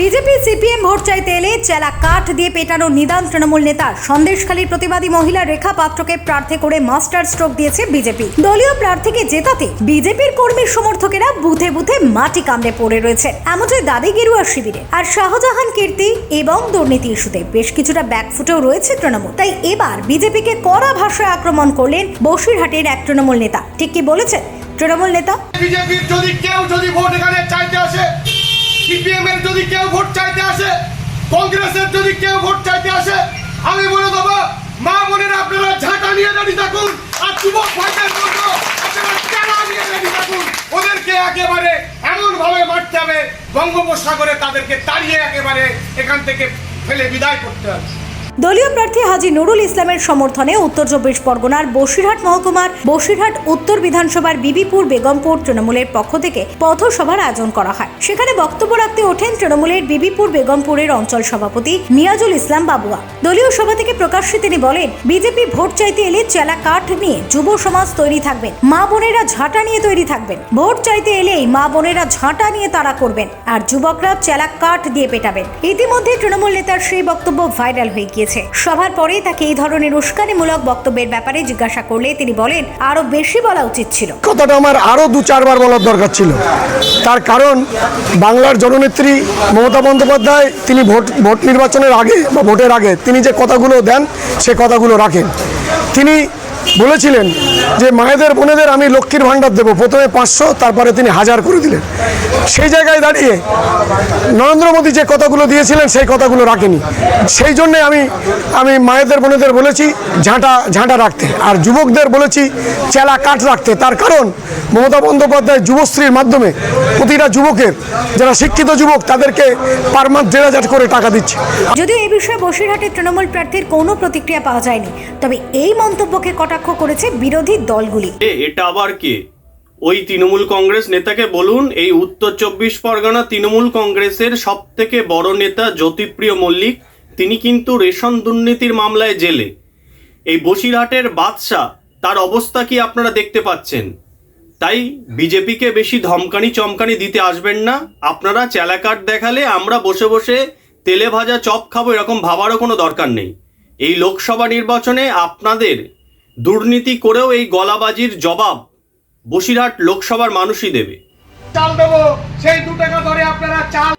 BJP CPM vote চাইতে এলে চেলা কাঠ দিয়ে পেটানো নিদান তৃণমূল নেতা সন্দেশখালীর প্রতিবাদী মহিলা রেখা পাত্রকে প্রার্থী করে মাস্টার স্ট্রোক দিয়েছে বিজেপি। দলীয় প্রার্থীকে জেতাতে বিজেপির কর্মী সমর্থকেরা বুথে বুথে মাটি কামড়ে পড়ে রয়েছে। এমনটাই দাবি গেরুয়া শিবিরে। আর শাহজাহান কীর্তি এবং দুর্নীতি ইস্যুতে বেশ কিছুটা ব্যাকফুটেও রয়েছে তৃণমূল। তাই এবার বিজেপিকে কড়া ভাষায় আক্রমণ করলেন বসিরহাটের এক তৃণমূল নেতা। ঠিক কি বলেছেন? তৃণমূল নেতা? বিজেপির যদি কেউ যদি ভোট এখানে চাইতে আসে সিপিএম এর যদি কেউ ভোট চাইতে আসে, কংগ্রেসের যদি কেউ ভোট চাইতে আসে, আমি বলে দেবো, মা মনের আপনারা ঝাঁটা নিয়ে দাঁড়িয়ে থাকুন, আর যুবক ভাইদের দাঁড়িয়ে ওদেরকে একেবারে এমন ভাবে মারতে হবে, বঙ্গোপসাগরে তাদেরকে তাড়িয়ে একেবারে এখান থেকে ফেলে বিদায় করতে হবে। দলীয় প্রার্থী হাজি নুরুল ইসলামের সমর্থনে উত্তর চব্বিশ পরগনার বসিরহাট মহকুমার বসিরহাট উত্তর বিধানসভার বিবিপুর বেগমপুর তৃণমূলের পক্ষ থেকে পথসভার আয়োজন করা হয়। সেখানে বক্তব্য রাখতে ওঠেন তৃণমূলের বিবিপুর বেগমপুরের অঞ্চল সভাপতি মিয়াজুল ইসলাম বাবুয়া। দলীয় সভা থেকে প্রকাশ্যে তিনি বলেন, বিজেপি ভোট চাইতে এলে চেলা কাঠ নিয়ে যুব সমাজ তৈরি থাকবেন, মা বোনেরা ঝাঁটা নিয়ে তৈরি থাকবেন, ভোট চাইতে এলেই মা বোনেরা ঝাঁটা নিয়ে তারা করবেন, আর যুবকরা চেলা কাঠ দিয়ে পেটাবেন। ইতিমধ্যে তৃণমূল নেতার সেই বক্তব্য ভাইরাল হয়ে গিয়েছে। সভার পরেই তাকে এই ধরনের উস্কানিমূলক বক্তব্যের ব্যাপারে জিজ্ঞাসা করলে তিনি বলেন, আরও বেশি বলা উচিত ছিল। কথাটা আমার আরও দু চারবার বলার দরকার ছিল। তার কারণ, বাংলার জননেত্রী মমতা বন্দ্যোপাধ্যায়, তিনি ভোট ভোট নির্বাচনের আগে বা ভোটের আগে তিনি যে কথাগুলো দেন, সে কথাগুলো রাখেন। তিনি বলেছিলেন যে মায়েদের বোনেদের আমি লক্ষ্মীর ভাণ্ডার দেবো। প্রথমে পাঁচশো, তারপরে তিনি হাজার করে দিলেন। সেই জায়গায় দাঁড়িয়ে নরেন্দ্র মোদী যে কথাগুলো দিয়েছিলেন, সেই কথাগুলো রাখেনি। সেই জন্যে আমি আমি মায়েদের বোনেদের বলেছি, ঝাঁটা ঝাঁটা রাখতে। আর যুবকদের বলেছি, চেলা কাঠ রাখতে। তার কারণ, মমতা বন্দ্যোপাধ্যায় যুবশ্রীর মাধ্যমে প্রতিটা যুবকের, যারা শিক্ষিত যুবক, তাদেরকে পার মান্থ দেড় হাজার করে টাকা দিচ্ছে। যদিও এই বিষয়ে বসিরহাটের তৃণমূল প্রার্থীর কোনো প্রতিক্রিয়া পাওয়া যায়নি, তবে এই মন্তব্যকে কটাক্ষ করেছে বিরোধী দলগুলি। এটা আবার কে? ওই তৃণমূল কংগ্রেস নেতাকে বলুন, এই উত্তর চব্বিশ পরগনা তৃণমূল কংগ্রেসের সব থেকে বড় নেতা জ্যোতিপ্রিয় মল্লিক, তিনি কিন্তু রেশন দুর্নীতির মামলায় জেলে। এই বসিরহাটের বাদশাহ, তার অবস্থা কি আপনারা দেখতে পাচ্ছেন? তাই বিজেপিকে বেশি ধমকানি চমকানি দিতে আসবেন না। আপনারা চেলাকাট দেখালে আমরা বসে বসে তেলে ভাজা চপ খাব, এরকম ভাবারও কোনো দরকার নেই। এই লোকসভা নির্বাচনে আপনাদের দুর্নীতি করেও এই গলাবাজির জবাব বসিরহাট লোকসভার মানুষই দেবে। চাল দেবো, সেই দু টাকা ধরে আপনারা চাল